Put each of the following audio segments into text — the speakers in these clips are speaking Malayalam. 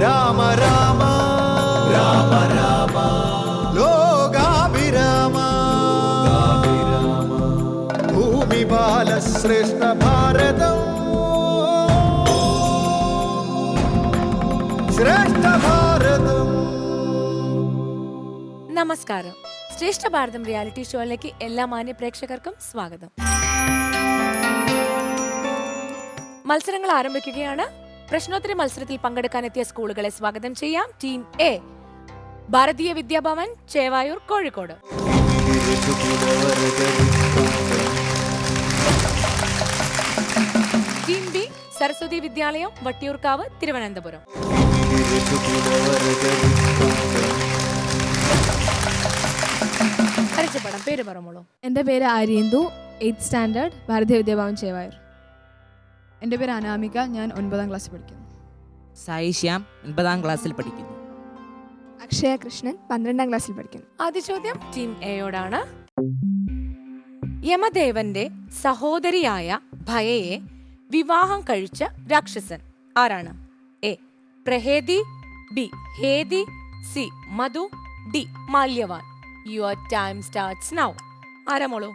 രാമ രാമ. രാമ രാമ ലോകാഭിരാമ. ഭൂമി ബാലശ്രേഷ്ഠ ഭാരതം. ശ്രേഷ്ഠ ഭാരതം. നമസ്കാരം. ശ്രേഷ്ഠ ഭാരതം റിയാലിറ്റി ഷോയിലേക്ക് എല്ലാ മാന്യ പ്രേക്ഷകർക്കും സ്വാഗതം. മത്സരങ്ങൾ ആരംഭിക്കുകയാണ്. പ്രശ്നോത്തരി മത്സരത്തിൽ പങ്കെടുക്കാനെത്തിയ സ്കൂളുകളെ സ്വാഗതം ചെയ്യാം. Team A Bharatiya Vidya Bhavan Chevayur Kozhikode. Team B Saraswathi Vidyalayam Vattiyoorkavu Thiruvananthapuram. പരിചയപ്പെടാം. പേര് പറഞ്ഞോളൂ എന്റെ പേര് ആര്യന്തു എയ്ത്ത് സ്റ്റാൻഡേർഡ് ഭാരതീയ വിദ്യാഭവൻ ചേവായൂർ. എന്റെ പേര് അനാമിക ഞാൻ ഒൻപതാം ക്ലാസ്സിൽ പഠിക്കുന്നു. സായി ശ്യാം ഒൻപതാം ക്ലാസ്സിൽ പഠിക്കുന്നു. അക്ഷയ കൃഷ്ണൻ പന്ത്രണ്ടാം ക്ലാസ്സിൽ പഠിക്കുന്നു. ആദ്യ ചോദ്യം ടീം എയോടാണ് യമദേവന്റെ സഹോദരിയായ ഭയയെ വിവാഹം കഴിച്ച രാക്ഷസൻ ആരാണ്? A. Praheti B. Heti C. Madhu D. Malyavan. Your time starts now. ആരാമോളൂ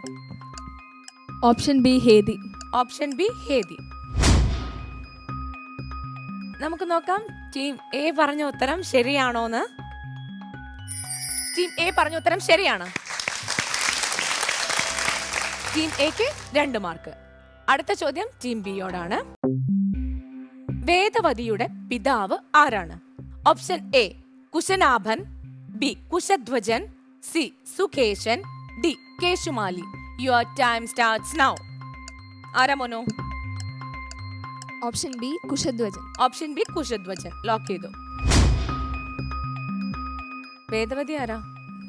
option B Heti option B Heti നമുക്ക് നോക്കാം. ടീം എ പറഞ്ഞ ഉത്തരം ശരിയാണോന്ന്. ടീം എ പറഞ്ഞ ഉത്തരം ശരിയാണ്. ടീം എക്ക് രണ്ട് മാർക്ക്. അടുത്ത ചോദ്യം ടീം ബി ബിയോടാണ്. വേദവതിയുടെ പിതാവ് ആരാണ്? Option A Kushanabhan B Kushadhwajan C Sukeshan D Keshumali. Your time starts now ആരാ മോനോ? Option B Kushadhwajan option B Kushadhwajan lock ചെയ്തു. വേദവതി ആരാ?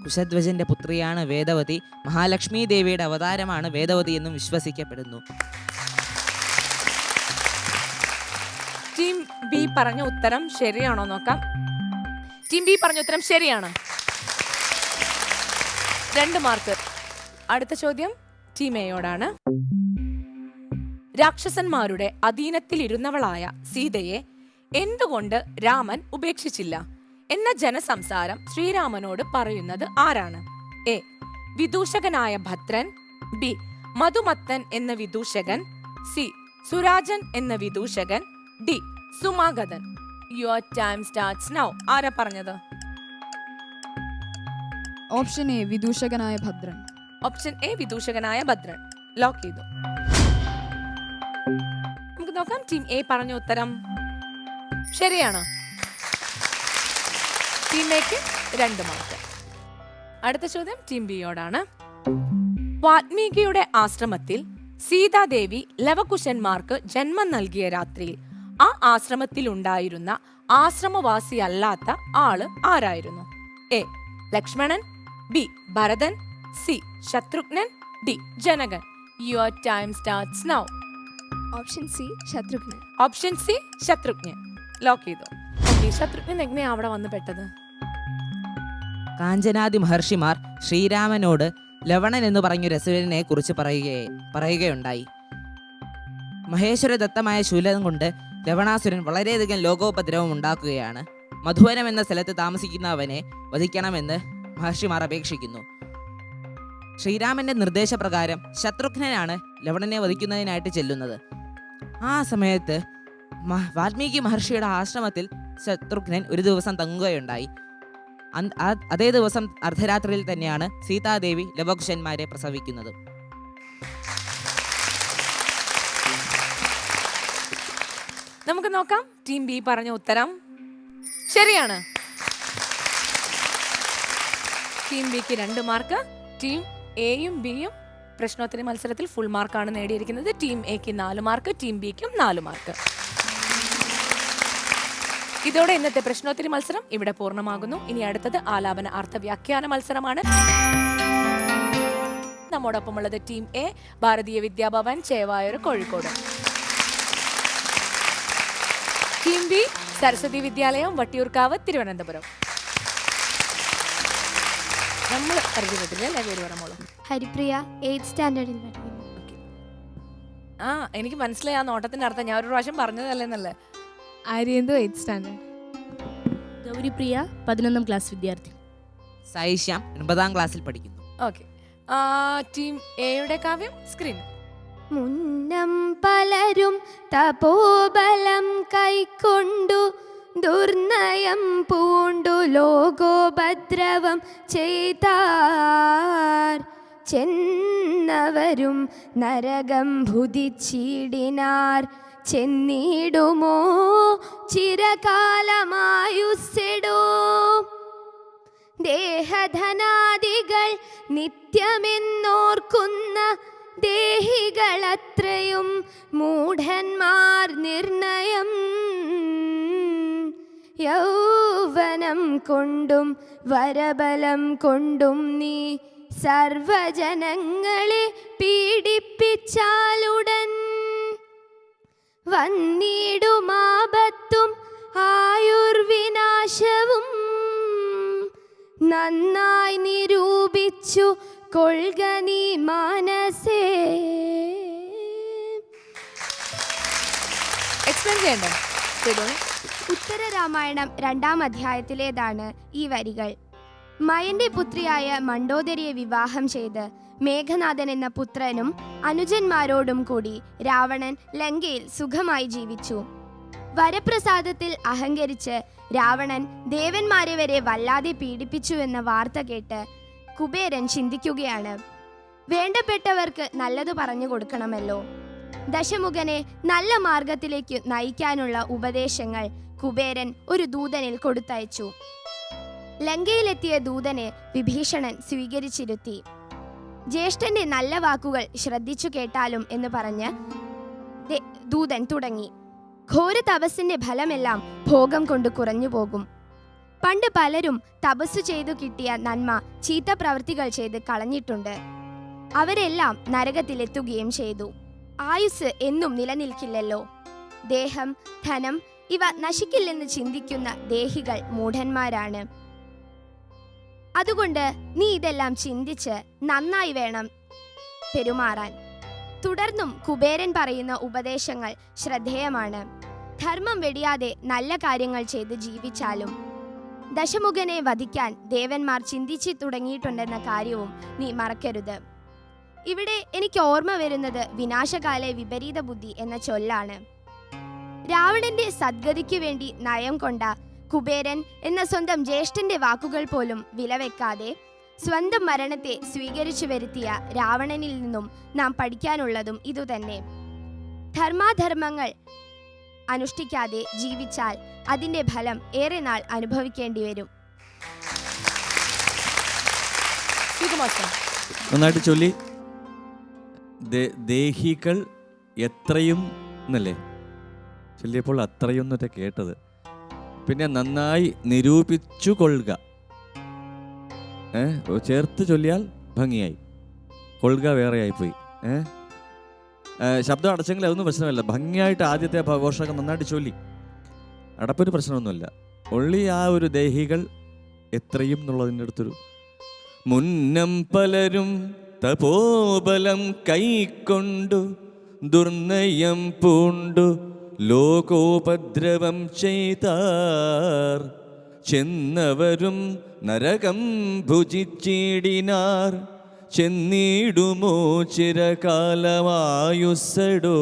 കുശധ്വജന്റെ പുത്രിയാണ് വേദവതി. മഹാലക്ഷ്മി ദേവിയുടെ അവതാരമാണ് വേദവതി എന്നും വിശ്വസിക്കപ്പെടുന്നു. ടീം ബി പറഞ്ഞ ഉത്തരം ശരിയാണോ നോക്കാം. ടീം ബി പറഞ്ഞ ഉത്തരം ശരിയാണ്. രണ്ട് മാർക്ക്. അടുത്ത ചോദ്യം ടീം എയോടാണ് രാക്ഷസന്മാരുടെ അധീനത്തിലിരുന്നവളായ സീതയെ എന്തുകൊണ്ട് രാമൻ ഉപേക്ഷിച്ചില്ല? എന്ന ജനസംസാരം ശ്രീരാമനോട് പറയുന്നത് ആരാണ്? എ. വിദൂഷകനായ ഭദ്രൻ. ബി. മധുമത്തൻ എന്ന വിദൂഷകൻ. സി. സുരാജൻ എന്ന വിദൂഷകൻ. D. Sumagathan. Your time starts now. ആരാ പറഞ്ഞത്? ഓപ്ഷൻ എ വിദൂഷകനായ ഭദ്രൻ. ഓപ്ഷൻ എ വിദൂഷകനായ ഭദ്രൻ. ലോക്ക് ചെയ്തു. നമുക്ക് നോക്കാം. ടീം എ പറഞ്ഞ ഉത്തരം. ശരിയാണോ. ടീം എക്ക് രണ്ട് മാർക്ക് അടുത്ത ചോദ്യം ടീം ബിയോടാണ്. വാത്മീകിയുടെ ആശ്രമത്തിൽ സീതാദേവി ലവകുശന്മാർക്ക് ജന്മം നൽകിയ രാത്രിയിൽ ആ ആശ്രമത്തിൽ ഉണ്ടായിരുന്ന ആശ്രമവാസി അല്ലാത്ത ആൾ ആരായിരുന്നു? A. Lakshmanan B. Bharathan C. Shatrughnan D. Janakan. Your time starts now option C Shatrughnan. Option C Shatrughnan. Lock ചെയ്തു. ഓക്കെ ശത്രുഘ്നൻ എങ്ങനെയാ അവിടെ വന്ന് പെട്ടത്? കാഞ്ചനാദി മഹർഷിമാർ ശ്രീരാമനോട് ലവണൻ എന്ന് പറഞ്ഞ രസുരനെ കുറിച്ച് പറയുകയെ പറയുകയുണ്ടായി. മഹേശ്വരദത്തമായ ശൂലം കൊണ്ട് ലവണാസുരൻ വളരെയധികം ലോകോപദ്രവം ഉണ്ടാക്കുകയാണ്. മധുവനം എന്ന സ്ഥലത്ത് താമസിക്കുന്ന അവനെ വധിക്കണമെന്ന് മഹർഷിമാർ അപേക്ഷിക്കുന്നു. ശ്രീരാമന്റെ നിർദ്ദേശപ്രകാരം ശത്രുഘ്നനാണ് ലവണനെ വധിക്കുന്നതിനായിട്ട് ചെല്ലുന്നത്. ആ സമയത്ത് വാൽമീകി മഹർഷിയുടെ ആശ്രമത്തിൽ ശത്രുഘ്നൻ ഒരു ദിവസം തങ്ങുകയുണ്ടായി. അതേ ദിവസം അർദ്ധരാത്രിയിൽ തന്നെയാണ് സീതാദേവി ലവകുശന്മാരെ പ്രസവിക്കുന്നത്. നമുക്ക് നോക്കാം. ടീം ബി പറഞ്ഞ ഉത്തരം ശരിയാണ്. ടീം ബിക്ക് രണ്ട് മാർക്ക്. ടീം എയും ബിയും പ്രശ്നോത്തരി മത്സരത്തിൽ ഫുൾ മാർക്കാണ് നേടിയിരിക്കുന്നത്. ടീം എക്ക് നാല് മാർക്ക് ടീം ബിക്കും നാല് മാർക്ക് ഇതോടെ ഇന്നത്തെ പ്രശ്നോത്തരി മത്സരം ഇവിടെ പൂർണമാകുന്നു. ഇനി അടുത്തത് ആലാപന അർത്ഥവ്യാഖ്യാന മത്സരമാണ്. നമ്മോടൊപ്പമുള്ളത് team A Bharatiya Vidyabhavan Chevayur Kozhikode. Team B Saraswati Vidyalayam Vattiyoorkavu Thiruvananthapuram. നമ്മൾ പരിചയപ്പെട്ടില്ല അല്ലേ പേര് പറഞ്ഞോളൂ ഹരിപ്രിയ എയ്ത്ത് സ്റ്റാൻഡേർഡിൽ പഠിക്കുന്നു ആ എനിക്ക് മനസ്സിലായി. ആ നോട്ടത്തിന്റെ അർത്ഥം ഞാൻ ഒരു പ്രാവശ്യം പറഞ്ഞതല്ലേന്നല്ലേ? ആര്യന്തു എയ്ത്ത് സ്റ്റാൻഡേർഡ് ഗൗരിപ്രിയ പതിനൊന്നാം ക്ലാസ് വിദ്യാർത്ഥി. സൈശ്യാം ഒൻപതാം ക്ലാസ്സിൽ പഠിക്കുന്നു. ഓക്കെ ടീം എയുടെ കാവ്യം സ്ക്രീൻ മുന്നം പലരും തപോബലം കൈക്കൊണ്ടു. ദുർനയം പൂണ്ടു ലോകോപദ്രവം ചെയ്താർ. ചെന്നവരും നരകം ഭുതിച്ചിടിനാർ. ചെന്നിടുമോ? ചിരകാലമായുസ്സിടോ. ദേഹധനാദികൾ നിത്യമെന്നോർക്കുന്ന ദേഹികളത്രയും മൂഢന്മാർ നിർണയം. യൗവനം കൊണ്ടും വരബലം കൊണ്ടും നീ സർവജനങ്ങളെ പീഡിപ്പിച്ചാലുടൻ. വന്നിടുമാപത്തും ആയുർവിനാശവും നന്നായി നിരൂപിച്ചു കൊൾക നീ മാനസേ. എക്സ്പ്ലെയിൻ ചെയ്യണ്ടേ? ചെയ്തോളൂ. രാമായണം രണ്ടാം അധ്യായത്തിലേതാണ് ഈ വരികൾ. മയന്റെ പുത്രിയായ മണ്ഡോദരിയെ വിവാഹം ചെയ്ത് മേഘനാഥൻ എന്ന പുത്രനും അനുജന്മാരോടും കൂടി രാവണൻ ലങ്കയിൽ സുഖമായി ജീവിച്ചു. വരപ്രസാദത്തിൽ അഹങ്കരിച്ച് രാവണൻ ദേവന്മാരെ വരെ വല്ലാതെ പീഡിപ്പിച്ചു എന്ന വാർത്ത കേട്ട് കുബേരൻ ചിന്തിക്കുകയാണ്. വേണ്ടപ്പെട്ടവർക്ക് നല്ലത് പറഞ്ഞു കൊടുക്കണമല്ലോ. ദശമുഖനെ നല്ല മാർഗത്തിലേക്ക് നയിക്കാനുള്ള ഉപദേശങ്ങൾ കുബേരൻ ഒരു ദൂതനിൽ കൊടുത്തയച്ചു. ലങ്കയിലെത്തിയ ദൂതനെ വിഭീഷണൻ സ്വീകരിച്ചിരുത്തി. ജ്യേഷ്ഠന്റെ നല്ല വാക്കുകൾ ശ്രദ്ധിച്ചു കേട്ടാലും എന്ന് പറഞ്ഞ് ദൂതൻ തുടങ്ങി. ഘോര തപസ്സിന്റെ ഫലമെല്ലാം ഭോഗം കൊണ്ട് കുറഞ്ഞു പോകും. പണ്ട് പലരും തപസ്സു ചെയ്തു കിട്ടിയ നന്മ ചീത്ത പ്രവൃത്തികൾ ചെയ്ത് കളഞ്ഞിട്ടുണ്ട്. അവരെല്ലാം നരകത്തിലെത്തുകയും ചെയ്തു. ആയുസ് എന്നും നിലനിൽക്കില്ലല്ലോ. ദേഹം ധനം ഇവ നശിക്കില്ലെന്ന് ചിന്തിക്കുന്ന ദേഹികൾ മൂഢന്മാരാണ്. അതുകൊണ്ട് നീ ഇതെല്ലാം ചിന്തിച്ച് നന്നായി വേണം പെരുമാറാൻ. തുടർന്നും കുബേരൻ പറയുന്ന ഉപദേശങ്ങൾ ശ്രദ്ധേയമാണ്. ധർമ്മം വെടിയാതെ നല്ല കാര്യങ്ങൾ ചെയ്ത് ജീവിച്ചാലും ദശമുഖനെ വധിക്കാൻ ദേവന്മാർ ചിന്തിച്ചു തുടങ്ങിയിട്ടുണ്ടെന്ന കാര്യവും നീ മറക്കരുത്. ഇവിടെ എനിക്ക് ഓർമ്മ വരുന്നത് വിനാശകാലെ വിപരീത ബുദ്ധി എന്ന ചൊല്ലാണ്. രാവണന്റെ സദ്ഗതിക്ക് വേണ്ടി നയം കൊണ്ട കുബേരൻ എന്ന സ്വന്തം ജ്യേഷ്ഠന്റെ വാക്കുകൾ പോലും വിലവെക്കാതെ സ്വന്തം മരണത്തെ സ്വീകരിച്ചു വരുത്തിയ രാവണനിൽ നിന്നും നാം പഠിക്കാനുള്ളതും ഇതുതന്നെ. ധർമാധർമ്മങ്ങൾ അനുഷ്ഠിക്കാതെ ജീവിച്ചാൽ അതിന്റെ ഫലം ഏറെ നാൾ അനുഭവിക്കേണ്ടി വരും. നന്നായിട്ട് ചൊല്ലി. ദേഹികൾ എത്രയും എന്നല്ലേ ചൊല്ലിയപ്പോൾ അത്രയും എന്നൊക്കെ കേട്ടത്. പിന്നെ നന്നായി നിരൂപിച്ചു കൊള്ളുക ഏ? ഓ, ചേർത്ത് ചൊല്ലിയാൽ ഭംഗിയായി. കൊള്ളുക വേറെ ആയിപ്പോയി ഏ? ഏ, ശബ്ദം അടച്ചെങ്കിൽ അതൊന്നും പ്രശ്നമല്ല. ഭംഗിയായിട്ട് ആദ്യത്തെ ഘോഷമൊക്കെ നന്നായിട്ട് ചൊല്ലി. അടപ്പൊരു പ്രശ്നമൊന്നുമില്ല. ഒള്ളി ആ ഒരു ദേഹികൾ എത്രയും എന്നുള്ളതിന്റെ അടുത്തൊരു മുന്നം പലരും തപോബലം കൈക്കൊണ്ടു ദുർനയം പൂണ്ടു ലോകോപദ്രവം ചെയ്താർ. ചെന്നവരും നരകം ഭുജിച്ചിടിനാർ. ചെന്നിടുമോ ചിരകാലമായുസ്സടോ.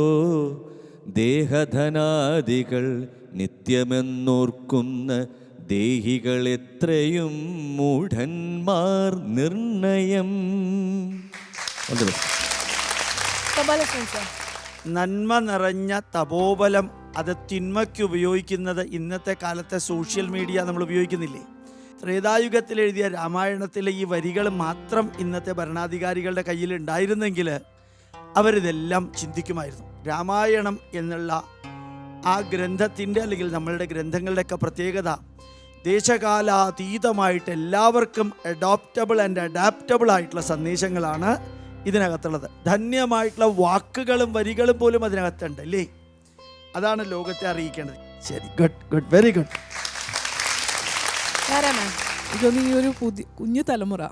ദേഹധനാദികൾ നിത്യമെന്നോർക്കുന്ന ദേഹികൾ എത്രയും മൂഢന്മാർ നിർണയം. നന്മ നിറഞ്ഞ തപോബലം അത് തിന്മയ്ക്ക് ഉപയോഗിക്കുന്നത് ഇന്നത്തെ കാലത്തെ സോഷ്യൽ മീഡിയ നമ്മൾ ഉപയോഗിക്കുന്നില്ലേ? ത്രേതായുഗത്തിൽ എഴുതിയ രാമായണത്തിലെ ഈ വരികൾ മാത്രം ഇന്നത്തെ ഭരണാധികാരികളുടെ കയ്യിൽ ഉണ്ടായിരുന്നെങ്കിൽ അവരിതെല്ലാം ചിന്തിക്കുമായിരുന്നു. രാമായണം എന്നുള്ള ആ ഗ്രന്ഥത്തിന്റെ അല്ലെങ്കിൽ നമ്മളുടെ ഗ്രന്ഥങ്ങളുടെയൊക്കെ പ്രത്യേകത ദേശകാലാതീതമായിട്ട് എല്ലാവർക്കും അഡോപ്റ്റബിൾ ആൻഡ് അഡാപ്റ്റബിൾ ആയിട്ടുള്ള സന്ദേശങ്ങളാണ് ഇതിനകത്തുള്ളത്. ധന്യമായിട്ടുള്ള വാക്കുകളും വരികളും പോലും അതിനകത്തുണ്ട് അല്ലേ? അതാണ് ലോകത്തെ അറിയിക്കേണ്ടത്. ശരി ഗുഡ് ഗുഡ് വെരി ഗുഡ് ഇതൊന്നും ഈ ഒരു പുതിയ കുഞ്ഞു തലമുറ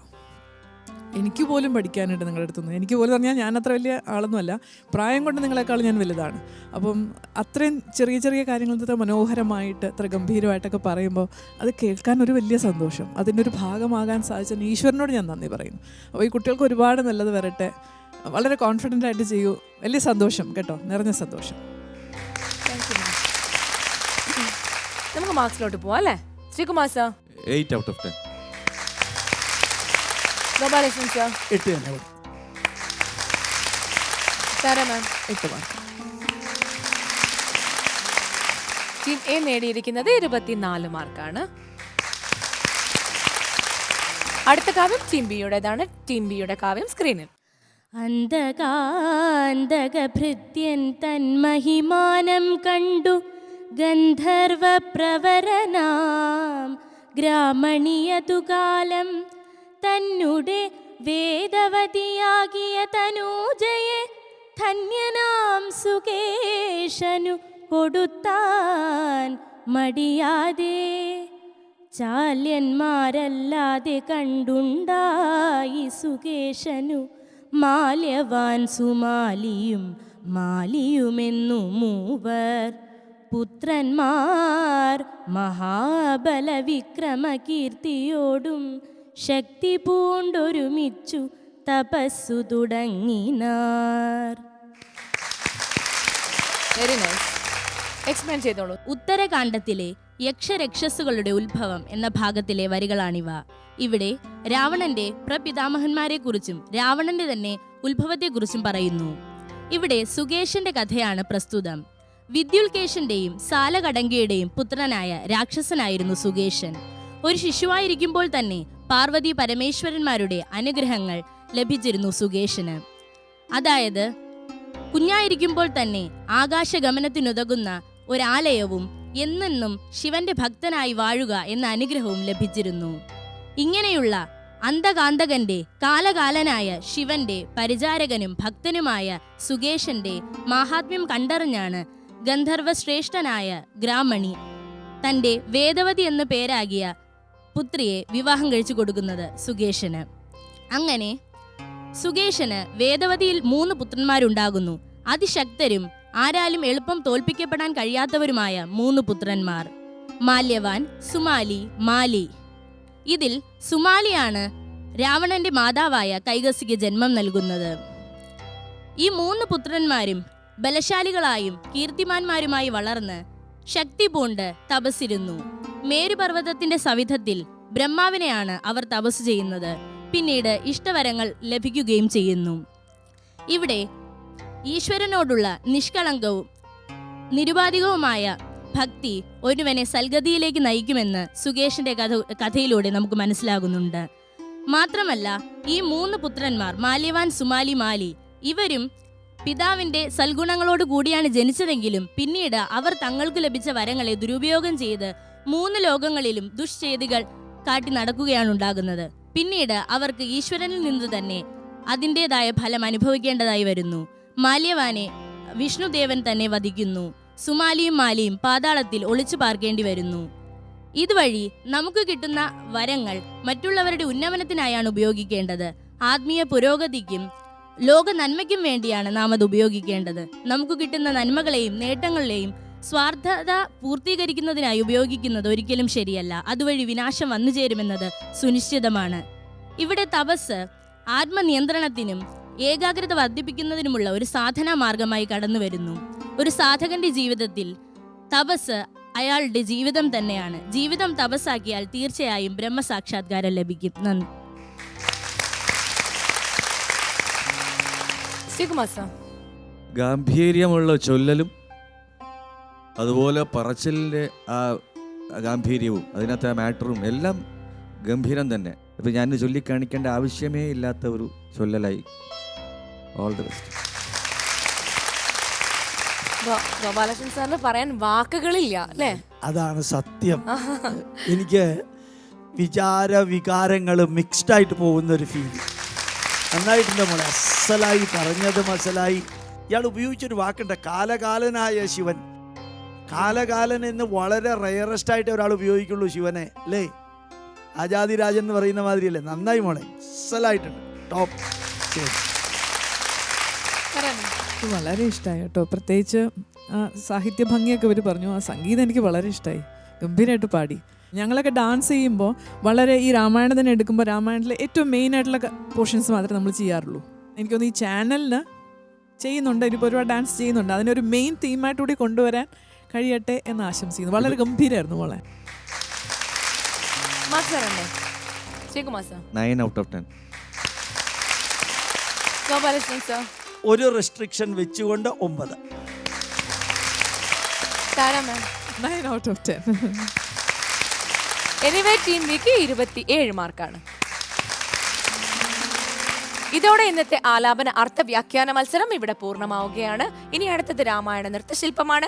എനിക്ക് പോലും പഠിക്കാനുണ്ട് നിങ്ങളുടെ അടുത്തുനിന്ന്. എനിക്ക് പോലും പറഞ്ഞാൽ ഞാൻ അത്ര വലിയ ആളൊന്നുമല്ല. പ്രായം കൊണ്ട് നിങ്ങളെക്കാൾ ഞാൻ വലുതാണ്. അപ്പം അത്രയും ചെറിയ ചെറിയ കാര്യങ്ങൾ ഇത്ര മനോഹരമായിട്ട് അത്ര ഗംഭീരമായിട്ടൊക്കെ പറയുമ്പോൾ അത് കേൾക്കാൻ ഒരു വലിയ സന്തോഷം. അതിന്റെ ഒരു ഭാഗമാകാൻ സാധിച്ചതിന് ഈശ്വരനോട് ഞാൻ നന്ദി പറയുന്നു. അപ്പോൾ ഈ കുട്ടികൾക്ക് ഒരുപാട് നല്ലത് വരട്ടെ. വളരെ കോൺഫിഡന്റ് ആയിട്ട് ചെയ്യൂ. വലിയ സന്തോഷം കേട്ടോ. നിറഞ്ഞ സന്തോഷം. നമുക്ക് മാർക്സിലോട്ട് പോവാം അല്ലേ? Sreekumar sir eight out of ten Gopalakrishnan sir എട്ട് തന്നെ കൊടുത്തു. സാറാ മാം എട്ട് മാർക്ക് ടീം എ നേടിയിരിക്കുന്നത് ഇരുപത്തിനാല് മാർക്കാണ്. അടുത്ത കാവ്യം ടീം ബിയുടേതാണ് ടീം ബിയുടെ കാവ്യം സ്ക്രീനിൽ. അന്തകാന്തകഭൃത്യൻ തന്മഹിമാനം കണ്ടു. ഗന്ധർവപ്രവരനാം. ഗ്രാമണിയതുകാലം തന്നെ വേദവതിയാകിയ തനൂജയെ ധന്യനാം സുകേശനു കൊടുത്താൻ മടിയാതെ. ചാല്യന്മാരല്ലാതെ കണ്ടുണ്ടായി സുകേശനു മാല്യവാൻ സുമാലിയും മാലിയുമെന്നു മൂവർ. പുത്രന്മാർ മഹാബലവിക്രമകീർത്തിയോടും ശക്തി പൂണ്ടൊരുമിച്ചു തപസ്സു തുടങ്ങിനാർ. വെരി നൈസ് എക്സ്പ്ലെയിൻ ചെയ്തോളൂ. ഉത്തരകാണ്ഡത്തിലെ യക്ഷരക്ഷസുകളുടെ ഉത്ഭവം എന്ന ഭാഗത്തിലെ വരികളാണിവ. ഇവിടെ രാവണന്റെ പ്രപിതാമഹന്മാരെ കുറിച്ചും രാവണന്റെ തന്നെ ഉത്ഭവത്തെക്കുറിച്ചും പറയുന്നു. ഇവിടെ സുകേഷന്റെ കഥയാണ് പ്രസ്തുതം. വിദ്യുൽകേശന്റെയും സാലകടങ്കയുടെയും പുത്രനായ രാക്ഷസനായിരുന്നു സുകേശൻ ഒരു ശിശുവായിരിക്കുമ്പോൾ തന്നെ പാർവതി പരമേശ്വരന്മാരുടെ അനുഗ്രഹങ്ങൾ ലഭിച്ചിരുന്നു സുകേഷിന്. അതായത് കുഞ്ഞായിരിക്കുമ്പോൾ തന്നെ ആകാശഗമനത്തിനുതകുന്ന ഒരാലയവും എന്നെന്നും ശിവന്റെ ഭക്തനായി വാഴുക എന്ന അനുഗ്രഹവും ലഭിച്ചിരുന്നു. ഇങ്ങനെയുള്ള അന്തകാന്തകന്റെ കാലകാലനായ ശിവന്റെ പരിചാരകനും ഭക്തനുമായ സുകേശന്റെ മാഹാത്മ്യം കണ്ടറിഞ്ഞാണ് ഗന്ധർവശ്രേഷ്ഠനായ ഗ്രാമണി. തന്റെ വേദവതി എന്ന പേരാകിയ പുത്രിയെ വിവാഹം കഴിച്ചു കൊടുക്കുന്നത് സുകേഷന്. അങ്ങനെ സുകേഷന് വേദവതിയിൽ മൂന്ന് പുത്രന്മാരുണ്ടാകുന്നു. അതിശക്തരും ആരാലും എളുപ്പം തോൽപ്പിക്കപ്പെടാൻ കഴിയാത്തവരുമായ മൂന്ന് പുത്രന്മാർ. മാല്യവാൻ സുമാലി മാലി. ഇതിൽ സുമാലിയാണ് രാവണന്റെ മാതാവായ കൈകസിക്ക് ജന്മം നൽകുന്നത്. ഈ മൂന്ന് പുത്രന്മാരും ബലശാലികളായും കീർത്തിമാന്മാരുമായി വളർന്ന് ശക്തി പൂണ്ട് തപസ്സിരുന്നു. മേരുപർവതത്തിന്റെ സവിധത്തിൽ ബ്രഹ്മാവിനെയാണ് അവർ തപസ് ചെയ്യുന്നത്. പിന്നീട് ഇഷ്ടവരങ്ങൾ ലഭിക്കുകയും ചെയ്യുന്നു. ഇവിടെ ഈശ്വരനോടുള്ള നിഷ്കളങ്കവും നിരുപാധികവുമായ ഭക്തി ഒരുവനെ സൽഗതിയിലേക്ക് നയിക്കുമെന്ന് സുകേഷിന്റെ കഥ കഥയിലൂടെ നമുക്ക് മനസ്സിലാകുന്നുണ്ട്. മാത്രമല്ല ഈ മൂന്ന് പുത്രന്മാർ മാല്യവാൻ സുമാലി മാലി ഇവരും പിതാവിന്റെ സൽഗുണങ്ങളോട് കൂടിയാണ് ജനിച്ചതെങ്കിലും പിന്നീട് അവർ തങ്ങൾക്ക് ലഭിച്ച വരങ്ങളെ ദുരുപയോഗം ചെയ്ത് മൂന്ന് ലോകങ്ങളിലും ദുഷ്ചെയ്തികൾ കാട്ടി നടക്കുകയാണ് ഉണ്ടാകുന്നത്. പിന്നീട് അവർക്ക് ഈശ്വരനിൽ നിന്ന് തന്നെ അതിന്റെതായ ഫലം അനുഭവിക്കേണ്ടതായി വരുന്നു. മാല്യവാനെ വിഷ്ണുദേവൻ തന്നെ വധിക്കുന്നു. സുമാലിയും മാലിയും പാതാളത്തിൽ ഒളിച്ചു പാർക്കേണ്ടി വരുന്നു. ഇതുവഴി നമുക്ക് കിട്ടുന്ന വരങ്ങൾ മറ്റുള്ളവരുടെ ഉന്നമനത്തിനായാണ് ഉപയോഗിക്കേണ്ടത്. ആത്മീയ പുരോഗതിക്കും ലോക നന്മയ്ക്കും വേണ്ടിയാണ് നാം അത് ഉപയോഗിക്കേണ്ടത്. നമുക്ക് കിട്ടുന്ന നന്മകളെയും നേട്ടങ്ങളെയും സ്വാർത്ഥത പൂർത്തീകരിക്കുന്നതിനായി ഉപയോഗിക്കുന്നത് ഒരിക്കലും ശരിയല്ല. അതുവഴി വിനാശം വന്നു ചേരുമെന്നത് സുനിശ്ചിതമാണ്. ഇവിടെ തപസ് ആത്മനിയന്ത്രണത്തിനും ഏകാഗ്രത വർദ്ധിപ്പിക്കുന്നതിനുമുള്ള ഒരു സാധനാ മാർഗമായി കടന്നു വരുന്നു ഒരു സാധകന്റെ ജീവിതത്തിൽ തപസ് അയാളുടെ ജീവിതം തന്നെയാണ്. ജീവിതം തപസ്സാക്കിയാൽ തീർച്ചയായും ബ്രഹ്മസാക്ഷാത്കാരം ലഭിക്കും. നന്ദി. ഗാംഭീര്യമുള്ള ചൊല്ലലും അതുപോലെ പറച്ചിലിന്റെ ആ ഗാംഭീര്യവും അതിനകത്തെ ആ മാറ്ററും എല്ലാം ഗംഭീരം തന്നെ. ഇപ്പം ഞാൻ ചൊല്ലിക്കാണിക്കേണ്ട ആവശ്യമേ ഇല്ലാത്ത ഒരു ചൊല്ലലായി. ഓൾ ദി ബെസ്റ്റ് ഗോപാലകൃഷ്ണൻ സാറിന് പറയാൻ വാക്കുകളില്ല അല്ലേ? അതാണ് സത്യം. എനിക്ക് വിചാര വികാരങ്ങൾ മിക്സ്ഡ് ആയിട്ട് പോകുന്ന ഒരു ഫീൽ നന്നായിട്ടുണ്ട് മോളെ. അസലായി പറഞ്ഞതും അസലായി. ഇയാൾ ഉപയോഗിച്ചൊരു വാക്കുണ്ട്. കാലകാലനായ ശിവൻ. കാലകാലൻ എന്ന് വളരെ റയറസ്റ്റ് ആയിട്ട് ഒരാൾ ഉപയോഗിക്കുള്ളൂ ശിവനെ അല്ലേ? ആജാതിരാജൻ എന്ന് പറയുന്ന മാതിരിയല്ലേ? നന്നായി മോളെ. അസലായിട്ടുണ്ട് ടോപ്പ് എനിക്ക് വളരെ ഇഷ്ടമായി കേട്ടോ. പ്രത്യേകിച്ച് ആ സാഹിത്യ ഭംഗിയൊക്കെ ഇവർ പറഞ്ഞു. ആ സംഗീതം എനിക്ക് വളരെ ഇഷ്ടമായി ഗംഭീരമായിട്ട് പാടി. ഞങ്ങളൊക്കെ ഡാൻസ് ചെയ്യുമ്പോൾ വളരെ ഈ രാമായണം തന്നെ എടുക്കുമ്പോൾ രാമായണത്തിലെ ഏറ്റവും മെയിൻ ആയിട്ടുള്ള പോർഷൻസ് മാത്രമേ നമ്മൾ ചെയ്യാറുള്ളൂ. എനിക്കൊന്ന് ഈ ചാനലിന് ചെയ്യുന്നുണ്ട്. ഇനിയിപ്പോൾ ഒരുപാട് ഡാൻസ് ചെയ്യുന്നുണ്ട്. അതിനൊരു മെയിൻ തീമായിട്ട് കൂടി കൊണ്ടുവരാൻ കഴിയട്ടെ എന്ന് ആശംസിക്കുന്നു. വളരെ ഗംഭീരമായിരുന്നു മോളെ. നയൻ ഔട്ട് ഓഫ് ടെൻ ഒരു റെസ്ട്രിക്ഷൻ വെച്ചുകൊണ്ട് ഒമ്പത്. Nine out of ten anyway team ബിക്ക് ഇരുപത്തി ഏഴ് മാർക്കാണ് ഇതോടെ ഇന്നത്തെ ആലാപന അർത്ഥ വ്യാഖ്യാന മത്സരം ഇവിടെ പൂർണമാവുകയാണ്. ഇനി അടുത്തത് രാമായണ നൃത്തശില്പമാണ്.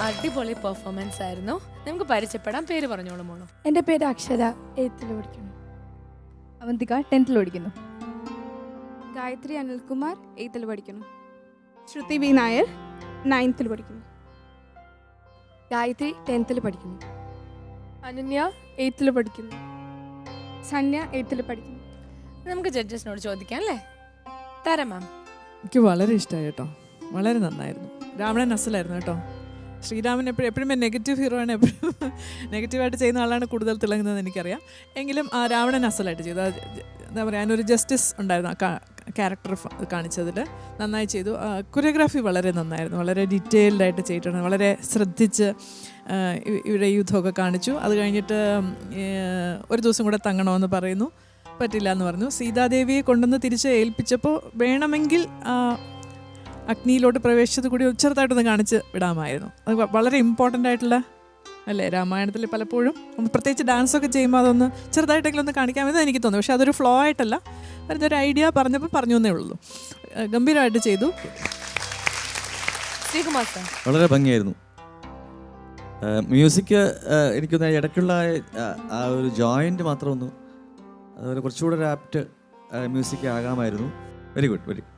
അടിപൊളി പെർഫോമൻസ് ആയിരുന്നു. നമുക്ക് പരിചയപ്പെടാൻ പേര് പറഞ്ഞോളൂ മോളോ. എന്റെ പേര് അക്ഷര. എയ്ത്തിൽ പഠിക്കുന്നു അവന്തിക ടെൻത്തിൽ പഠിക്കുന്നു ഗായത്രി അനിൽകുമാർ എയ്ത്തിൽ പഠിക്കുന്നു. ശ്രുതി വി നായർ നയൻത്തിൽ പഠിക്കുന്നു. ഗായത്രി ടെൻത്തിൽ പഠിക്കുന്നു. അനന്യ എയ്ത്തിൽ പഠിക്കുന്നു. സന്യ എയ്ത്തിൽ പഠിക്കുന്നു. നമുക്ക് ജഡ്ജസിനോട് ചോദിക്കാം അല്ലേ? തരാം മാം. എനിക്ക് വളരെ ഇഷ്ടമായി കേട്ടോ. വളരെ നന്നായിരുന്നു. രാവണൻ അസലായിരുന്നു കേട്ടോ. ശ്രീരാമൻ എപ്പോഴും എപ്പോഴും നെഗറ്റീവ് ഹീറോ ആണ്. എപ്പോഴും നെഗറ്റീവായിട്ട് ചെയ്യുന്ന ആളാണ് കൂടുതൽ തിളങ്ങുന്നതെന്ന് എനിക്കറിയാം. എങ്കിലും ആ രാവണൻ അസലായിട്ട് ചെയ്തു. എന്താ പറയുക അതിനൊരു ജസ്റ്റിസ് ഉണ്ടായിരുന്നു ക്യാരക്ടർ കാണിച്ചതിൽ നന്നായി ചെയ്തു. കൊറിയോഗ്രാഫി വളരെ നന്നായിരുന്നു. വളരെ ഡീറ്റെയിൽഡ് ആയിട്ട് ചെയ്തിട്ടുണ്ട്. വളരെ ശ്രദ്ധിച്ച് ഇവിടെ യുദ്ധമൊക്കെ കാണിച്ചു. അത് കഴിഞ്ഞിട്ട് ഒരു ദിവസം കൂടെ തങ്ങണമെന്ന് പറയുന്നു. പറ്റില്ല എന്ന് പറഞ്ഞു. സീതാദേവിയെ കൊണ്ടുവന്ന് തിരിച്ച് ഏൽപ്പിച്ചപ്പോൾ വേണമെങ്കിൽ അഗ്നിയിലോട്ട് പ്രവേശിച്ചത് കൂടി ഉച്ചർത്തായിട്ടൊന്ന് കാണിച്ച് വിടാമായിരുന്നു. അത് വളരെ ഇമ്പോർട്ടന്റ് ആയിട്ടുള്ള അല്ലേ രാമായണത്തിൽ പലപ്പോഴും പ്രത്യേകിച്ച് ഡാൻസ് ഒക്കെ ചെയ്യുമ്പോൾ അതൊന്ന് ചെറുതായിട്ടെങ്കിലും ഒന്ന് കാണിക്കാമെന്ന് എനിക്ക് തോന്നുന്നു പക്ഷേ അതൊരു ഫ്ലോ ആയിട്ടല്ല. വെറുതെ ഒരു ഐഡിയ പറഞ്ഞപ്പോൾ പറഞ്ഞു എന്നേ ഉള്ളൂ. ഗംഭീരമായിട്ട് ചെയ്തു. വളരെ ഭംഗിയായിരുന്നു. മ്യൂസിക് എനിക്കൊന്ന് ഇടയ്ക്കുള്ള ആ, ആ ഒരു ജോയിന്റ് മാത്രം ഒന്ന് അതുപോലെ കുറച്ചുകൂടെ ഒരു apt music ആകാമായിരുന്നു. Very good very good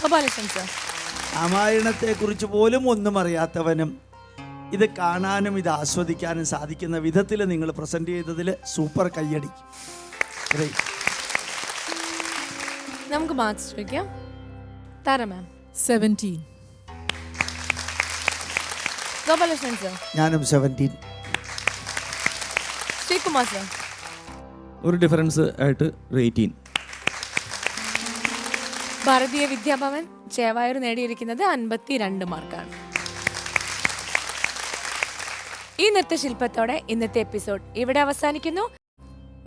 Gopalakrishnan sir രാമായണത്തെക്കുറിച്ച് പോലും ഒന്നും അറിയാത്തവനും ഇത് കാണാനും ഇത് ആസ്വദിക്കാനും സാധിക്കുന്ന വിധത്തിൽ നിങ്ങൾ പ്രസന്റ് ചെയ്തതിൽ സൂപ്പർ കയ്യടി. Great. നമുക്ക് മാർക്സ് ചോദിക്കാം. Thara ma'am seventeen Gopalakrishnan sir ഞാനും സെവന്റീൻ ശ്രീകുമാർ സാർ ഒരു ഡിഫറൻസ് ആയിട്ട് ഒരു എയ്റ്റീൻ ഭാരതീയ വിദ്യാഭവൻ ചേവായൂർ നേടിയിരിക്കുന്നത് അൻപത്തിരണ്ട് മാർക്കാണ്. ഈ നൃത്തശില്പത്തോടെ ഇന്നത്തെ എപ്പിസോഡ് ഇവിടെ അവസാനിക്കുന്നു.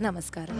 നമസ്കാരം.